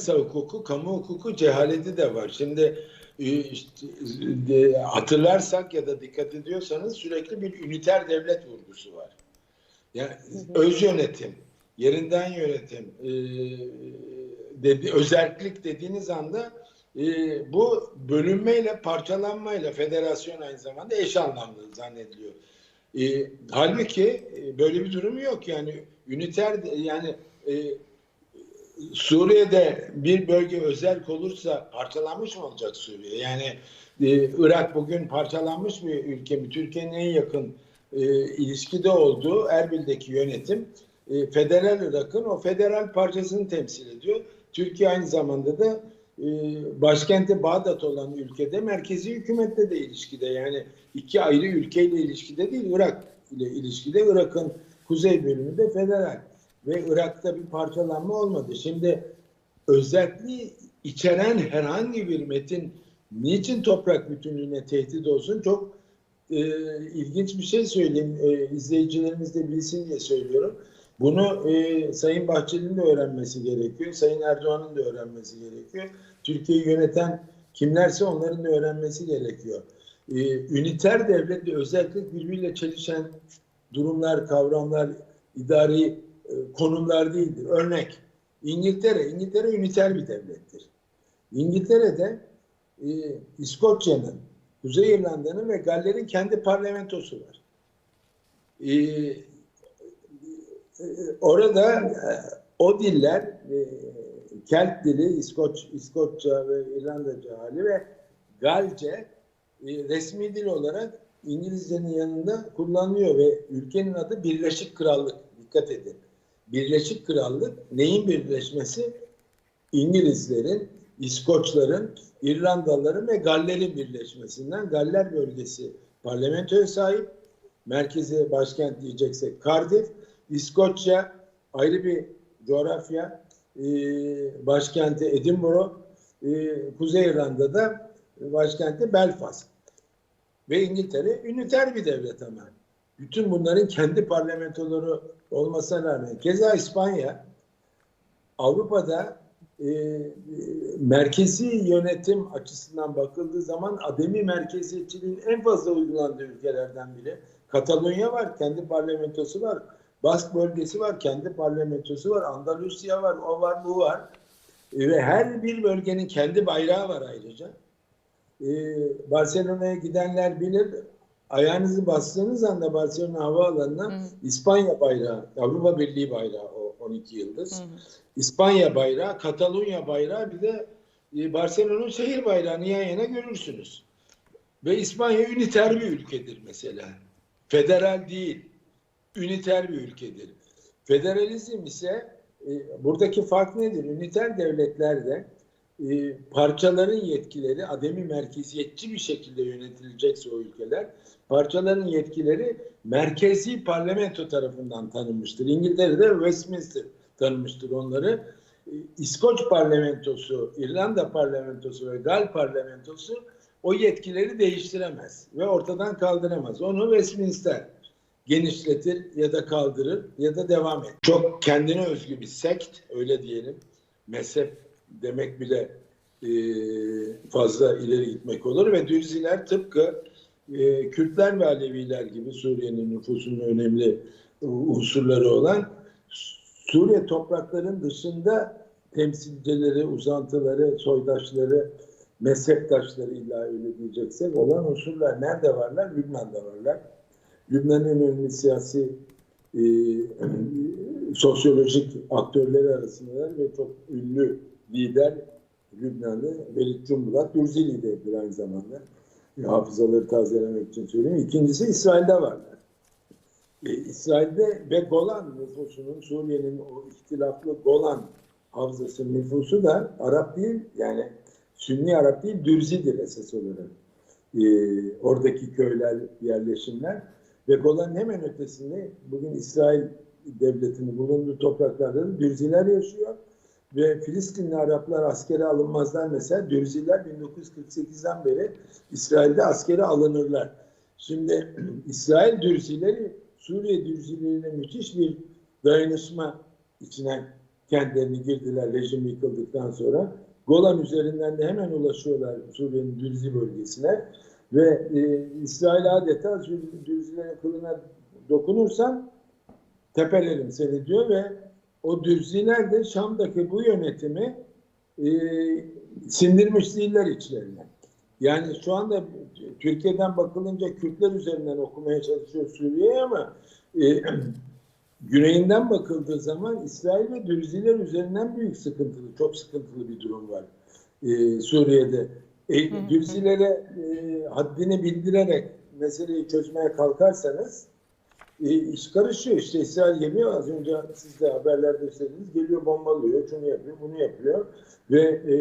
anayasa hukuku, kamu hukuku cehaleti de var. Şimdi e, işte, hatırlarsak ya da dikkat ediyorsanız sürekli bir üniter devlet vurgusu var. Yani öz yönetim, yerinden yönetim, e, dedi, özellik dediğiniz anda e, bu bölünmeyle, parçalanmayla federasyon aynı zamanda eş anlamlı zannediliyor. E, halbuki e, böyle bir durum yok yani üniter yani e, Suriye'de bir bölge özel olursa parçalanmış mı olacak Suriye? Yani e, Irak bugün parçalanmış bir ülke mi? Türkiye'nin en yakın e, ilişkide olduğu Erbil'deki yönetim e, federal Irak'ın o federal parçasını temsil ediyor. Türkiye aynı zamanda da e, başkenti Bağdat olan ülkede merkezi hükümetle de ilişkide. Yani iki ayrı ülkeyle ilişkide değil Irak ile ilişkide. Irak'ın kuzey bölümü de federal ve Irak'ta bir parçalanma olmadı. Şimdi özelliği içeren herhangi bir metin niçin toprak bütünlüğüne tehdit olsun çok e, ilginç bir şey söyleyeyim. E, izleyicilerimiz de bilsin diye söylüyorum. Bunu e, Sayın Bahçeli'nin de öğrenmesi gerekiyor. Sayın Erdoğan'ın da öğrenmesi gerekiyor. Türkiye'yi yöneten kimlerse onların da öğrenmesi gerekiyor. E, üniter devletle özellikle birbiriyle çelişen durumlar, kavramlar, idari konumlar değildir. Örnek İngiltere, İngiltere üniter bir devlettir. İngiltere'de e, İskoçya'nın, Kuzey İrlanda'nın ve Galler'in kendi parlamentosu var. E, e, orada e, o diller e, Kelt dili, İskoç, İskoçça ve İrlandaca hali ve Galce e, resmi dil olarak İngilizcenin yanında kullanılıyor ve ülkenin adı Birleşik Krallık. Dikkat edin. Birleşik Krallık neyin birleşmesi? İngilizlerin, İskoçların, İrlandalıların ve Galler'in birleşmesinden Galler bölgesi parlamentoya sahip. Merkezi başkent diyeceksek Cardiff, İskoçya ayrı bir coğrafya, e, başkenti Edinburgh, e, Kuzey İrlanda'da başkenti Belfast. Ve İngiltere üniter bir devlet ama. Bütün bunların kendi parlamentoları olmasına rağmen. Keza İspanya Avrupa'da e, merkezi yönetim açısından bakıldığı zaman ademi merkeziyetçiliğin en fazla uygulandığı ülkelerden biri. Katalunya var, kendi parlamentosu var. Bask bölgesi var, kendi parlamentosu var. Andalusya var, o var, bu var. E, ve her bir bölgenin kendi bayrağı var ayrıca. E, Barcelona'ya gidenler bilir ayağınızı bastığınız anda Barcelona havaalanına Hı. İspanya bayrağı, Avrupa Birliği bayrağı o 12 yıldız. Hı. İspanya bayrağı, Katalunya bayrağı bir de e, Barcelona'nın şehir bayrağını yan yana görürsünüz. Ve İspanya üniter bir ülkedir mesela. Federal değil, üniter bir ülkedir. Federalizm ise e, buradaki fark nedir? Üniter devletlerde e, parçaların yetkileri ademi merkeziyetçi bir şekilde yönetilecekse o ülkeler parçaların yetkileri merkezi parlamento tarafından tanınmıştır. İngiltere'de Westminster tanımıştır onları. E, İskoç parlamentosu, İrlanda parlamentosu ve Gal parlamentosu o yetkileri değiştiremez ve ortadan kaldıramaz. Onu Westminster genişletir ya da kaldırır ya da devam et. Çok kendine özgü bir sekt öyle diyelim. Mezhep demek bile e, fazla ileri gitmek olur ve Dürziler tıpkı e, Kürtler ve Aleviler gibi Suriye'nin nüfusunun önemli unsurları olan Suriye topraklarının dışında temsilcileri, uzantıları, soydaşları, mezheptaşları illa öyle diyeceksek olan unsurlar nerede varlar? Lübnan'da varlar. Lübnan'ın önemli siyasi e, sosyolojik aktörleri arasındalar ve çok ünlü lider Lübnanlı Velid Cumbulat Dürzi lideridir aynı zamanda. Hafızaları tazelemek için söyleyeyim. İkincisi İsrail'de varlar. E, İsrail'de ve Golan nüfusunun Suriye'nin o ihtilaflı Golan havzası nüfusu da Arap değil yani Sünni Arap değil Dürzidir esas olarak. E, oradaki köyler, yerleşimler ve Golan'ın hemen ötesinde bugün İsrail devletinin bulunduğu topraklarda da Dürziler yaşıyor ve Filistinli Araplar askere alınmazlar mesela. Dürziler 1948'den beri İsrail'de askere alınırlar. Şimdi İsrail Dürzileri Suriye Dürzileriyle müthiş bir dayanışma içine kentlerini girdiler rejim yıkıldıktan sonra. Golan üzerinden de hemen ulaşıyorlar Suriye'nin Dürzi bölgesine ve e, İsrail adeta Dür- Dürzilerin kılına dokunursan tepelerim seni diyor ve o Dürziler de Şam'daki bu yönetimi e, sindirmiş değiller içlerine. Yani şu anda Türkiye'den bakılınca Kürtler üzerinden okumaya çalışıyor Suriye'ye ama e, güneyinden bakıldığı zaman İsrail ve Dürziler üzerinden büyük sıkıntılı, çok sıkıntılı bir durum var e, Suriye'de. E, Dürzilere e, haddini bildirerek meseleyi çözmeye kalkarsanız e, iş karışıyor. İşte İsrail geliyor az önce siz de haberlerde söylediniz. Geliyor bombalıyor, şunu yapıyor, bunu yapıyor ve e,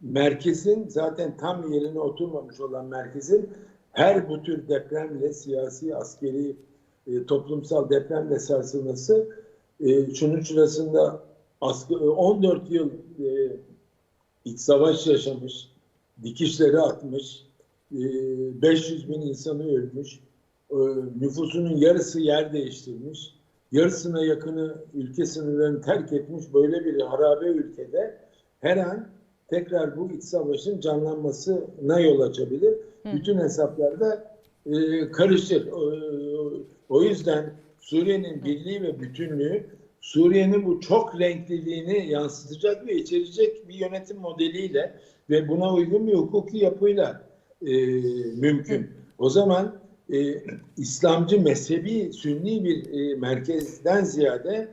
merkezin zaten tam yerine oturmamış olan merkezin her bu tür depremle siyasi, askeri, e, toplumsal depremle sarsılması e, şunun şurasında askı, 14 yıl e, iç savaş yaşamış, dikişleri atmış, e, 500 bin insanı ölmüş, e, nüfusunun yarısı yer değiştirmiş, yarısına yakını ülke sınırlarını terk etmiş böyle bir harabe ülkede her an tekrar bu iç savaşın canlanmasına yol açabilir. Bütün hesaplarda e, karışır. O, o yüzden Suriye'nin birliği ve bütünlüğü Suriye'nin bu çok renkliliğini yansıtacak ve içerecek bir yönetim modeliyle ve buna uygun bir hukuki yapıyla e, mümkün. O zaman e, İslamcı mezhebi sünni bir e, merkezden ziyade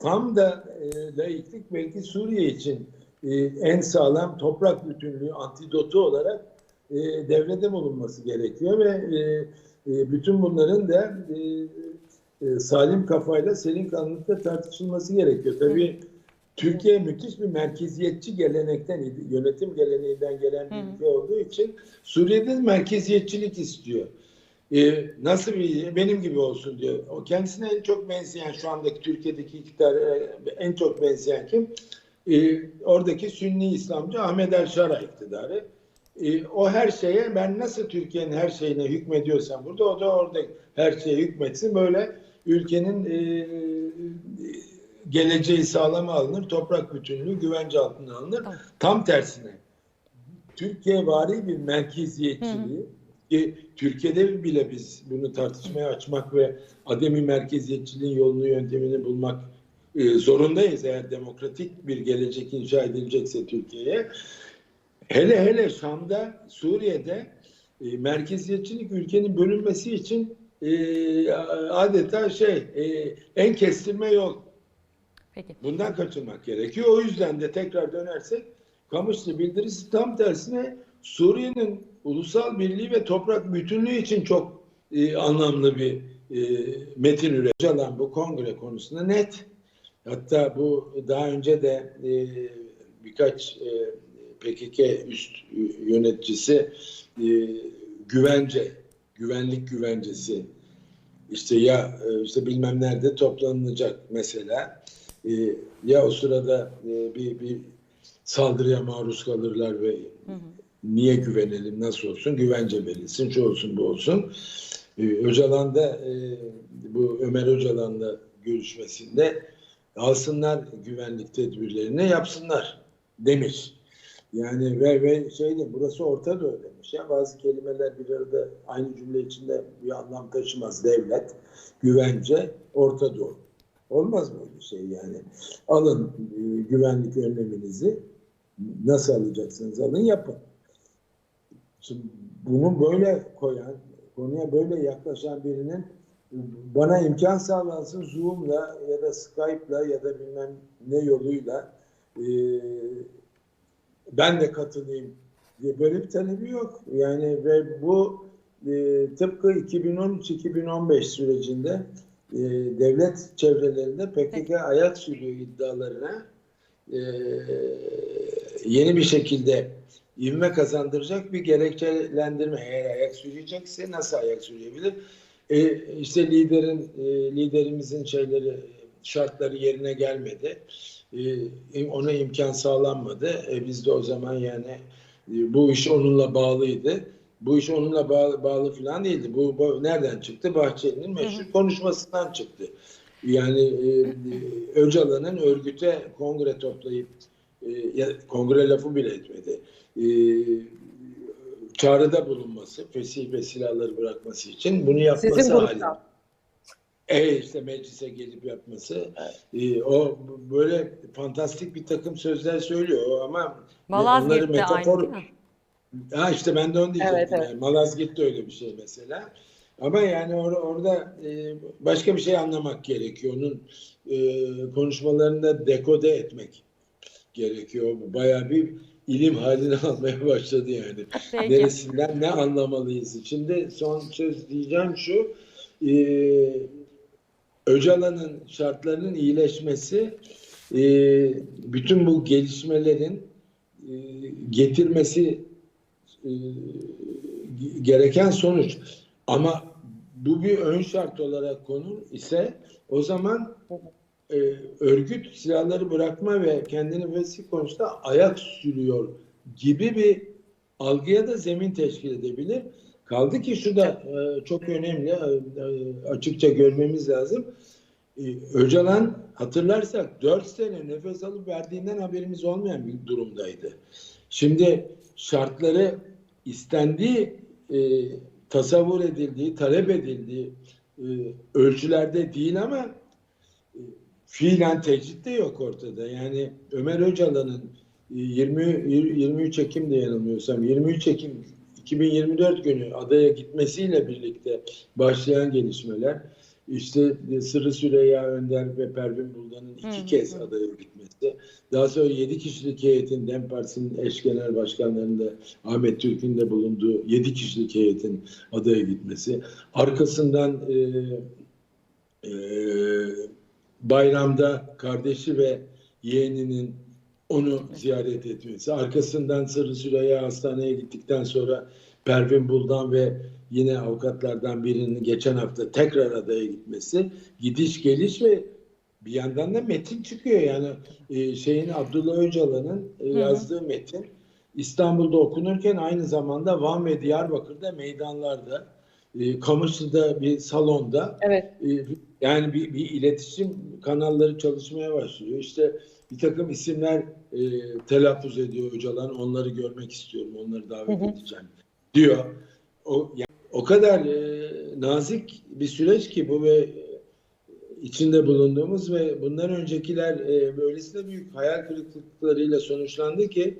tam da e, laiklik belki Suriye için e, en sağlam toprak bütünlüğü antidotu olarak e, devrede bulunması gerekiyor ve e, e, bütün bunların da e, e, salim kafayla serin kanlılıkla tartışılması gerekiyor. Tabii Türkiye müthiş bir merkeziyetçi gelenekten, yönetim geleneğinden gelen bir ülke olduğu için Suriye'de merkeziyetçilik istiyor. Ee, nasıl bir benim gibi olsun diyor. O kendisine en çok benzeyen şu andaki Türkiye'deki iktidar e, en çok benzeyen kim? Ee, oradaki Sünni İslamcı Ahmet El Şara iktidarı. Ee, o her şeye ben nasıl Türkiye'nin her şeyine hükmediyorsam burada o da orada her şeye hükmetsin. Böyle ülkenin e, geleceği sağlama alınır, toprak bütünlüğü güvence altına alınır. Tam tersine Türkiye vari bir merkeziyetçiliği ki Türkiye'de bile biz bunu tartışmaya açmak ve ademi merkeziyetçiliğin yolunu yöntemini bulmak e, zorundayız eğer demokratik bir gelecek inşa edilecekse Türkiye'ye. Hele hele Şam'da, Suriye'de e, merkeziyetçilik ülkenin bölünmesi için e, adeta şey e, en kestirme yol. Peki. Bundan kaçınmak gerekiyor. O yüzden de tekrar dönersek Kamışlı bildirisi tam tersine Suriye'nin ulusal birliği ve toprak bütünlüğü için çok e, anlamlı bir e, metin üretiyor. Öcalan bu kongre konusunda net. Hatta bu daha önce de e, birkaç e, PKK üst yöneticisi e, güvence, güvenlik güvencesi işte ya e, işte bilmem nerede toplanılacak mesela E, ya o sırada e, bir, bir saldırıya maruz kalırlar ve niye güvenelim nasıl olsun güvence verilsin şu olsun bu olsun e, Öcalan da e, bu Ömer Öcalan'la görüşmesinde alsınlar güvenlik tedbirlerini yapsınlar demiş. Yani ve, ve şeyde burası Orta Doğu demiş. Ya bazı kelimeler bir arada aynı cümle içinde bir anlam taşımaz. Devlet, güvence, Orta Doğu. Olmaz böyle şey yani. Alın e, güvenlik önleminizi nasıl alacaksınız alın yapın. Bunu böyle koyan, konuya böyle yaklaşan birinin bana imkan sağlansın Zoom'la ya da Skype'la ya da bilmem ne yoluyla e, ben de katılayım diye böyle bir talebi yok. Yani ve bu e, tıpkı 2013-2015 sürecinde e, devlet çevrelerinde PKK ayak sürüyor iddialarına e, yeni bir şekilde ivme kazandıracak bir gerekçelendirme. Eğer ayak sürecekse nasıl ayak sürebilir? E, işte liderin e, liderimizin şeyleri şartları yerine gelmedi. E, ona imkan sağlanmadı. E, biz de o zaman yani e, bu iş onunla bağlıydı. Bu iş onunla bağlı, bağlı falan değildi. Bu, bu nereden çıktı? Bahçeli'nin meşhur konuşmasından çıktı. Yani e, Öcalan'ın örgüte kongre toplayıp e, ya, kongre lafı bile etmedi. E, çağrıda bulunması, fesih ve silahları bırakması için bunu yapması Sizin halinde. gruptan. E işte meclise gelip yapması. E, o böyle fantastik bir takım sözler söylüyor ama Malazgirt'te aynı metafor değil mi? Ha işte ben de onu diyecektim. Evet, evet. Yani Malazgirt'te öyle bir şey mesela. Ama yani or- orada e, başka bir şey anlamak gerekiyor. Onun e, konuşmalarını dekode etmek gerekiyor. Bu Bayağı bir ilim haline almaya başladı yani. Peki. Neresinden ne anlamalıyız? Şimdi son söz diyeceğim şu. E, Öcalan'ın şartlarının iyileşmesi e, bütün bu gelişmelerin e, getirmesi e, gereken sonuç. Ama bu bir ön şart olarak konur ise o zaman e, örgüt silahları bırakma ve kendini fesih konusunda ayak sürüyor gibi bir algıya da zemin teşkil edebilir. Kaldı ki şu da e, çok önemli, e, e, açıkça görmemiz lazım. E, Öcalan hatırlarsak 4 sene nefes alıp verdiğinden haberimiz olmayan bir durumdaydı. Şimdi şartları istendiği, e, tasavvur edildiği, talep edildiği e, ölçülerde değil ama e, fiilen tecrit de yok ortada. Yani Ömer Öcalan'ın e, 20 23 Ekim'de yanılmıyorsam 23 Ekim 2024 günü adaya gitmesiyle birlikte başlayan gelişmeler işte Sırrı Süreyya Önder ve Pervin Buldan'ın iki Hı kez hı. adaya gitmesi. Daha sonra 7 kişilik heyetin DEM Partisi'nin eş genel başkanlarında Ahmet Türk'ün de bulunduğu 7 kişilik heyetin adaya gitmesi. Arkasından e, e, bayramda kardeşi ve yeğeninin onu ziyaret etmesi. Arkasından Sırrı Süreyya hastaneye gittikten sonra Pervin Buldan ve yine avukatlardan birinin geçen hafta tekrar adaya gitmesi. Gidiş geliş ve bir yandan da metin çıkıyor yani e, şeyin Abdullah Öcalan'ın e, yazdığı metin İstanbul'da okunurken aynı zamanda Van ve Diyarbakır'da meydanlarda e, Kamışlı'da bir salonda Evet. e, yani bir, bir iletişim kanalları çalışmaya başlıyor. İşte bir takım isimler e, telaffuz ediyor Öcalan. Onları görmek istiyorum. Onları davet Hı hı. edeceğim diyor. O, yani o kadar e, nazik bir süreç ki bu ve içinde bulunduğumuz ve bundan öncekiler e, böylesine büyük hayal kırıklıklarıyla sonuçlandı ki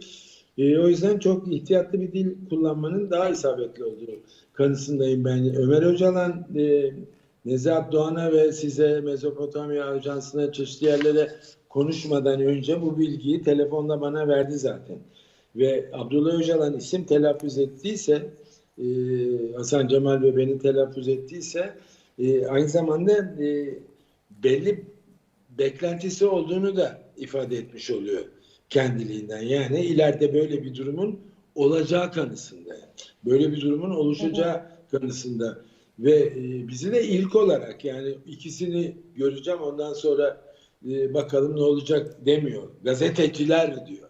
e, o yüzden çok ihtiyatlı bir dil kullanmanın daha isabetli olduğu kanısındayım ben. Ömer Öcalan e, Nezahat Doğan'a ve size Mezopotamya Ajansı'na çeşitli yerlere konuşmadan önce bu bilgiyi telefonda bana verdi zaten. Ve Abdullah Öcalan isim telaffuz ettiyse e, Hasan Cemal ve beni telaffuz ettiyse e, aynı zamanda e, belli beklentisi olduğunu da ifade etmiş oluyor kendiliğinden. Yani ileride böyle bir durumun olacağı kanısında. Böyle bir durumun oluşacağı kanısında. Ve e, bizi de ilk olarak yani ikisini göreceğim ondan sonra e, bakalım ne olacak demiyor. Gazeteciler diyor.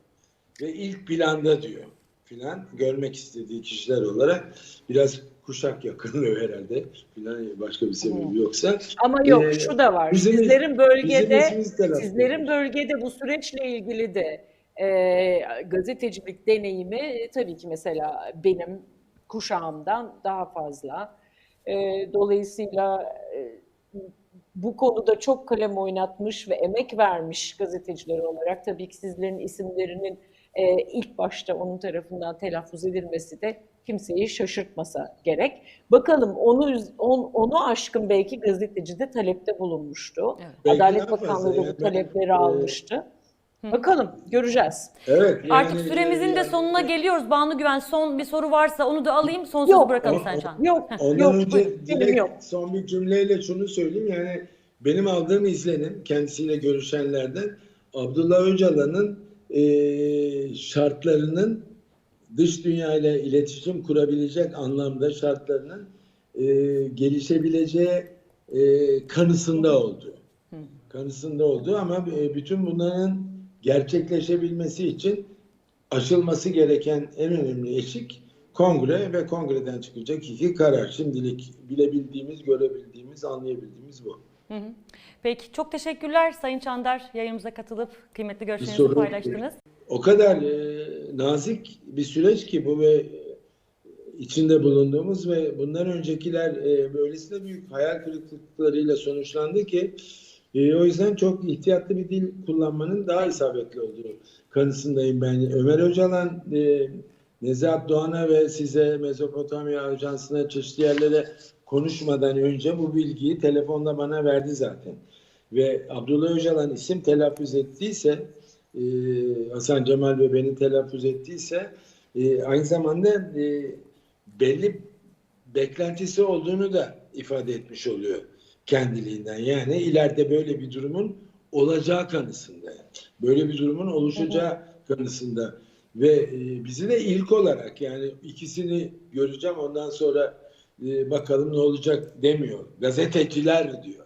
Ve ilk planda diyor filan görmek istediği kişiler olarak biraz kuşak yakınlığı herhalde filan başka bir sebebi yoksa Ama yok Ee, şu da var. bizim- sizlerin bizim bölgede telaffuz sizlerin bölgede bu süreçle ilgili de e, gazetecilik deneyimi e, tabii ki mesela benim kuşağımdan daha fazla. E, dolayısıyla e, bu konuda çok kalem oynatmış ve emek vermiş gazeteciler olarak tabii ki sizlerin isimlerinin e, ilk başta onun tarafından telaffuz edilmesi de kimseyi şaşırtmasa gerek. Bakalım onu on- onu aşkın belki gazeteci de talepte bulunmuştu. Evet. Adalet. Bakanlığı da bu ben, talepleri e, almıştı. Bakalım göreceğiz. Evet. Artık yani, süremizin de yani- sonuna geliyoruz. Banu Güven son bir soru varsa onu da alayım. Son sözü bırakalım O- Selcan. Yok, Ondan yok, önce benim direkt yok. son bir cümleyle şunu söyleyeyim. Yani benim aldığım izlenim kendisiyle görüşenlerden Abdullah Öcalan'ın e, şartlarının dış dünyayla iletişim kurabilecek anlamda şartlarının e, gelişebileceği e, kanısında oldu. Kanısında oldu ama e, bütün bunların gerçekleşebilmesi için aşılması gereken en önemli eşik kongre ve kongreden çıkacak iki karar. Şimdilik bilebildiğimiz, görebildiğimiz, anlayabildiğimiz bu. Hı hı. Peki çok teşekkürler Sayın Çandar yayınımıza katılıp kıymetli görüşlerinizi paylaştınız. O kadar e, nazik bir süreç ki bu ve içinde bulunduğumuz ve bundan öncekiler e, böylesine büyük hayal kırıklıklarıyla sonuçlandı ki e, o yüzden çok ihtiyatlı bir dil kullanmanın daha isabetli olduğu kanısındayım ben. Ömer Öcalan e, Nezahat Doğan'a ve size Mezopotamya Ajansı'na çeşitli yerlere konuşmadan önce bu bilgiyi telefonda bana verdi zaten. Ve Abdullah Öcalan isim telaffuz ettiyse e, Hasan Cemal ve beni telaffuz ettiyse e, aynı zamanda e, belli beklentisi olduğunu da ifade etmiş oluyor kendiliğinden. Yani ileride böyle bir durumun olacağı kanısında. Böyle bir durumun oluşacağı kanısında. Ve e, bizi de ilk olarak yani ikisini göreceğim ondan sonra e, bakalım ne olacak demiyor. Gazeteciler diyor.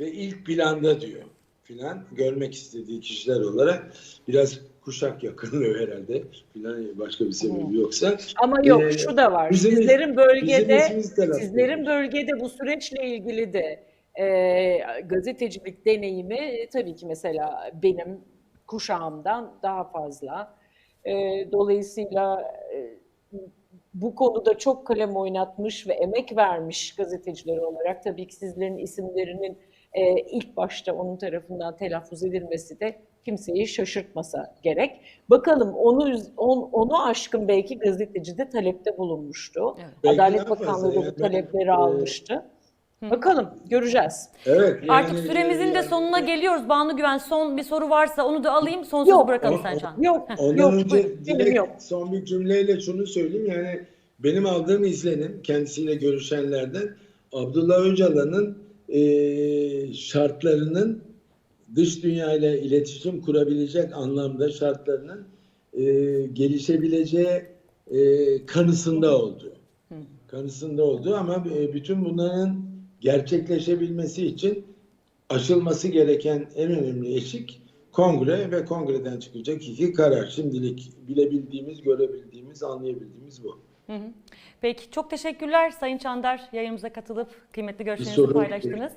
Ve ilk planda diyor filan görmek istediği kişiler olarak biraz kuşak yakınlığı herhalde filan başka bir sebebi yoksa Ama yok Ee, şu da var. bizim- sizlerin bizim bölgede telaffuz sizlerin bölgede bu süreçle ilgili de e, gazetecilik deneyimi e, tabii ki mesela benim kuşağımdan daha fazla. E, dolayısıyla e, bu konuda çok kalem oynatmış ve emek vermiş gazeteciler olarak tabii ki sizlerin isimlerinin e, ilk başta onun tarafından telaffuz edilmesi de kimseyi şaşırtmasa gerek. Bakalım onu on- onu aşkın belki gazeteci de talepte bulunmuştu. Evet. Adalet Bakanlığı da bu talepleri e, almıştı. Bakalım göreceğiz. evet Artık yani, süremizin de e, sonuna geliyoruz. Banu Güven son bir soru varsa onu da alayım. Son sözü Yok. bırakalım o- Çandar. Yok, Ondan yok, önce direkt yok. son bir cümleyle şunu söyleyeyim yani benim aldığım izlenim kendisiyle görüşenlerden Abdullah Öcalan'ın e, şartlarının dış dünya ile iletişim kurabilecek anlamda şartlarının e, gelişebileceği e, kanısında oldu. Kanısında oldu ama e, bütün bunların gerçekleşebilmesi için aşılması gereken en önemli eşik kongre ve kongreden çıkacak iki karar. Şimdilik bilebildiğimiz, görebildiğimiz, anlayabildiğimiz bu. Hı hı. Peki çok teşekkürler Sayın Çandar yayınımıza katılıp kıymetli görüşlerinizi paylaştınız.